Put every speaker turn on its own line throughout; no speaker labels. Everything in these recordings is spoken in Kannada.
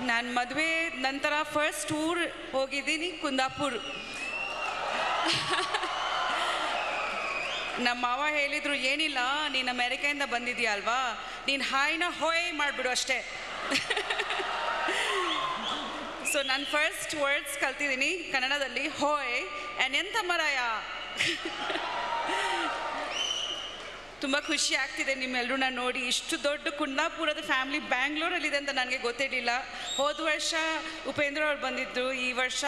ನಾನು ಮದುವೆ ನಂತರ ಫಸ್ಟ್ ಟೂರ್ ಹೋಗಿದ್ದೀನಿ ಕುಂದಾಪುರ್. ನಮ್ಮ ಮಾವ ಹೇಳಿದ್ರು, ಏನಿಲ್ಲ, ನೀನು ಅಮೆರಿಕೆಯಿಂದ ಅಲ್ವಾ ನೀನು ಹಾಯ್ನ ಹೋಯ್ ಮಾಡಿಬಿಡು ಅಷ್ಟೇ. ಸೊ ನಾನು ಫಸ್ಟ್ ವರ್ಡ್ಸ್ ಕಲ್ತಿದ್ದೀನಿ ಕನ್ನಡದಲ್ಲಿ, ಹೋಯ್. ಆ್ಯಂಡ್ ಎಂಥ ಮರಾಯ? ತುಂಬ ಖುಷಿ ಆಗ್ತಿದೆ ನಿಮ್ಮೆಲ್ಲರನ್ನ ನೋಡಿ. ಇಷ್ಟು ದೊಡ್ಡ ಕುಂದಾಪುರದ ಫ್ಯಾಮಿಲಿ ಬ್ಯಾಂಗ್ಳೂರಲ್ಲಿದೆ ಅಂತ ನನಗೆ ಗೊತ್ತಿರಲಿಲ್ಲ. ಹೋದ ವರ್ಷ ಉಪೇಂದ್ರ ಅವ್ರು ಬಂದಿದ್ದರು ಈ ವರ್ಷ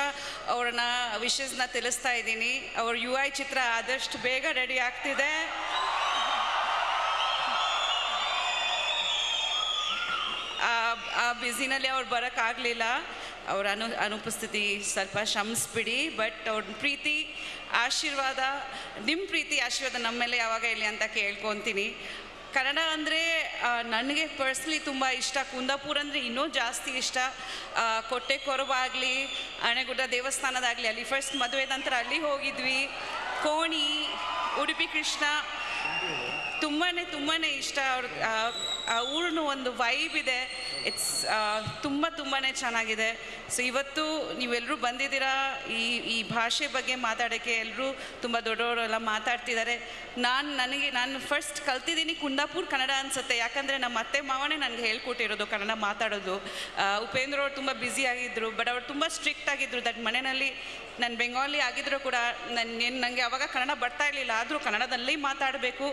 ಅವ್ರನ್ನ ವಿಶಸ್ನ ತಿಳಿಸ್ತಾ ಇದ್ದೀನಿ. ಅವ್ರ ಯು ಐ ಚಿತ್ರ ಆದಷ್ಟು ಬೇಗ ರೆಡಿ ಆಗ್ತಿದೆ. ಆ ಬ್ಯುಸಿನಲ್ಲಿ ಅವ್ರು ಬರೋಕ್ಕಾಗಲಿಲ್ಲ. ಅವ್ರ ಅನು ಅನುಪಸ್ಥಿತಿ ಸ್ವಲ್ಪ ಶ್ರಮಿಸ್ಬಿಡಿ ಬಟ್ ಅವ್ರ ಪ್ರೀತಿ, ಆಶೀರ್ವಾದ ನಿಮ್ಮ ಪ್ರೀತಿ, ಆಶೀರ್ವಾದ ನಮ್ಮ ಮೇಲೆ ಯಾವಾಗ ಇಲ್ಲಿ ಅಂತ ಕೇಳ್ಕೊತೀನಿ. ಕನ್ನಡ ಅಂದರೆ ನನಗೆ ಪರ್ಸ್ನಲಿ ತುಂಬ ಇಷ್ಟ. ಕುಂದಾಪುರ ಅಂದರೆ ಇನ್ನೂ ಜಾಸ್ತಿ ಇಷ್ಟ. ಕೊಟ್ಟೆ ಕೊರವಾಗಲಿ ಅಣೆಗುಡ್ಡ ದೇವಸ್ಥಾನದಾಗಲಿ, ಅಲ್ಲಿ ಫಸ್ಟ್ ಮದುವೆ ನಂತರ ಅಲ್ಲಿ ಹೋಗಿದ್ವಿ. ಕೋಣಿ, ಉಡುಪಿ ಕೃಷ್ಣ ತುಂಬಾ ತುಂಬಾ ಇಷ್ಟ. ಅವ್ರ, ಆ- ಒಂದು ವೈಬ್ ಇದೆ. ಇಟ್ಸ್ ತುಂಬ ತುಂಬಾ ಚೆನ್ನಾಗಿದೆ. ಸೊ ಇವತ್ತು ನೀವೆಲ್ಲರೂ ಬಂದಿದ್ದೀರಾ? ಈ ಈ ಭಾಷೆ ಬಗ್ಗೆ ಮಾತಾಡೋಕ್ಕೆ ಎಲ್ಲರೂ ತುಂಬ ದೊಡ್ಡವರೆಲ್ಲ ಮಾತಾಡ್ತಿದ್ದಾರೆ. ನಾನು ನನಗೆ, ನಾನು ಫಸ್ಟ್ ಕಲ್ತಿದ್ದೀನಿ ಕುಂದಾಪುರ್ ಕನ್ನಡ ಅನಿಸುತ್ತೆ. ಯಾಕಂದರೆ ನಮ್ಮ ಅತ್ತೆ ಮಾವನೇ ನನಗೆ ಹೇಳ್ಕೊಟ್ಟಿರೋದು ಕನ್ನಡ ಮಾತಾಡೋದು. ಉಪೇಂದ್ರ ಅವರು ತುಂಬ ಆಗಿದ್ದರು ಬಟ್ ಅವ್ರು ತುಂಬ ಸ್ಟ್ರಿಕ್ಟ್ ಆಗಿದ್ದರು ದಟ್ ಮನೆಯಲ್ಲಿ ನಾನು ಬೆಂಗಾಲಿ ಆಗಿದ್ದರೂ ಕೂಡ ನನ್ನ ನನಗೆ ಅವಾಗ ಕನ್ನಡ ಬರ್ತಾ ಇರಲಿಲ್ಲ. ಆದರೂ ಕನ್ನಡದಲ್ಲಿ ಮಾತಾಡಬೇಕು.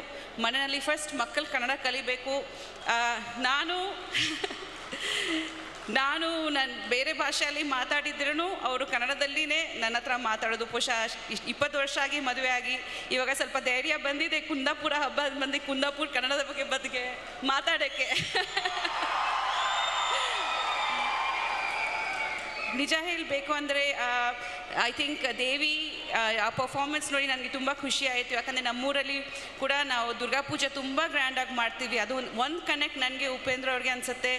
ಮನೆಯಲ್ಲಿ ಫಸ್ಟ್ ಮಕ್ಕಳು ಕನ್ನಡ ಕಲಿಬೇಕು. ನಾನು ನಾನು ನನ್ನ ಬೇರೆ ಭಾಷೆಯಲ್ಲಿ ಮಾತಾಡಿದ್ರೂ ಅವರು ಕನ್ನಡದಲ್ಲಿನೇ ನನ್ನ ಹತ್ರ ಮಾತಾಡೋದು. ಪುಷ ಇಪ್ಪತ್ತು ವರ್ಷ ಆಗಿ ಮದುವೆ ಆಗಿ ಇವಾಗ ಸ್ವಲ್ಪ ಧೈರ್ಯ ಬಂದಿದೆ ಕುಂದಾಪುರ ಹಬ್ಬ ಬಂದು ಕುಂದಾಪುರ ಕನ್ನಡದ ಬಗ್ಗೆ ಬದುಕೆ ಮಾತಾಡೋಕ್ಕೆ. ನಿಜ ಹೇಳಬೇಕು ಅಂದರೆ ಐ ಥಿಂಕ್ ದೇವಿ ಆ, ಪರ್ಫಾರ್ಮೆನ್ಸ್ ನೋಡಿ ನನಗೆ ತುಂಬ ಖುಷಿ ಆಯಿತು. ಯಾಕಂದರೆ ನಮ್ಮೂರಲ್ಲಿ ಕೂಡ ನಾವು ದುರ್ಗಾ ಪೂಜೆ ತುಂಬ ಗ್ರ್ಯಾಂಡಾಗಿ ಮಾಡ್ತೀವಿ. ಅದು ಒಂದು ಕನೆಕ್ಟ್ ನನಗೆ ಉಪೇಂದ್ರ ಅವ್ರಿಗೆ ಅನಿಸುತ್ತೆ.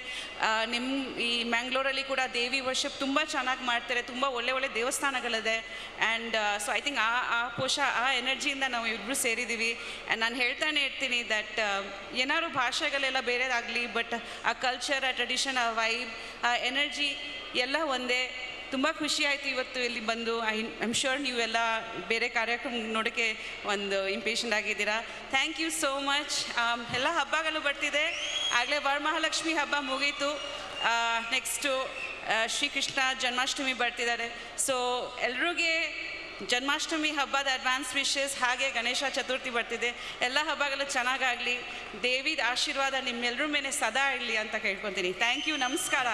ನಿಮ್ಮ ಈ ಮ್ಯಾಂಗ್ಳೂರಲ್ಲಿ ಕೂಡ ದೇವಿ ವರ್ಷಪ್ ತುಂಬ ಚೆನ್ನಾಗಿ ಮಾಡ್ತಾರೆ. ತುಂಬ ಒಳ್ಳೆ ಒಳ್ಳೆ ದೇವಸ್ಥಾನಗಳಿದೆ. ಆ್ಯಂಡ್ ಸೊ ಐ ಥಿಂಕ್ ಆ ಆ ಪೋಷ ಆ ಎನರ್ಜಿಯಿಂದ ನಾವು ಇಬ್ಬರು ಸೇರಿದ್ದೀವಿ ಆ್ಯಂಡ್ ನಾನು ಹೇಳ್ತಾನೆ ಇರ್ತೀನಿ ದಟ್ ಏನಾದ್ರು ಭಾಷೆಗಳೆಲ್ಲ ಬೇರೆದಾಗಲಿ ಬಟ್ ಆ ಕಲ್ಚರ್ ಆ ಟ್ರೆಡಿಷನ್ ಆ ವೈಬ್ ಆ ಎನರ್ಜಿ ಎಲ್ಲ ಒಂದೇ. ತುಂಬ ಖುಷಿ ಆಯಿತು ಇವತ್ತು ಇಲ್ಲಿ ಬಂದು. ಐ ಐಮ್ ಶೋರ್ ನೀವೆಲ್ಲ ಬೇರೆ ಕಾರ್ಯಕ್ರಮ ನೋಡೋಕ್ಕೆ ಒಂದು ಇಂಪೇಷಂಟ್ ಆಗಿದ್ದೀರಾ. ಥ್ಯಾಂಕ್ ಯು ಸೋ ಮಚ್ ಎಲ್ಲ ಹಬ್ಬಗಳು ಬರ್ತಿದೆ. ಆಗಲೇ ವರಮಹಾಲಕ್ಷ್ಮಿ ಹಬ್ಬ ಮುಗೀತು. ನೆಕ್ಸ್ಟು ಶ್ರೀಕೃಷ್ಣ ಜನ್ಮಾಷ್ಟಮಿ ಬರ್ತಿದ್ದಾರೆ. ಸೊ ಎಲ್ರಿಗೆ ಜನ್ಮಾಷ್ಟಮಿ ಹಬ್ಬದ ಅಡ್ವಾನ್ಸ್ ವಿಶಸ್ ಹಾಗೆ ಗಣೇಶ ಚತುರ್ಥಿ ಬರ್ತಿದೆ. ಎಲ್ಲ ಹಬ್ಬಗಳು ಚೆನ್ನಾಗಾಗಲಿ. ದೇವಿದ ಆಶೀರ್ವಾದ ನಿಮ್ಮೆಲ್ಲರ ಮೇಲೆ ಸದಾ ಇರಲಿ ಅಂತ ಕೇಳ್ಕೊತೀನಿ. ಥ್ಯಾಂಕ್ ಯು ನಮಸ್ಕಾರ.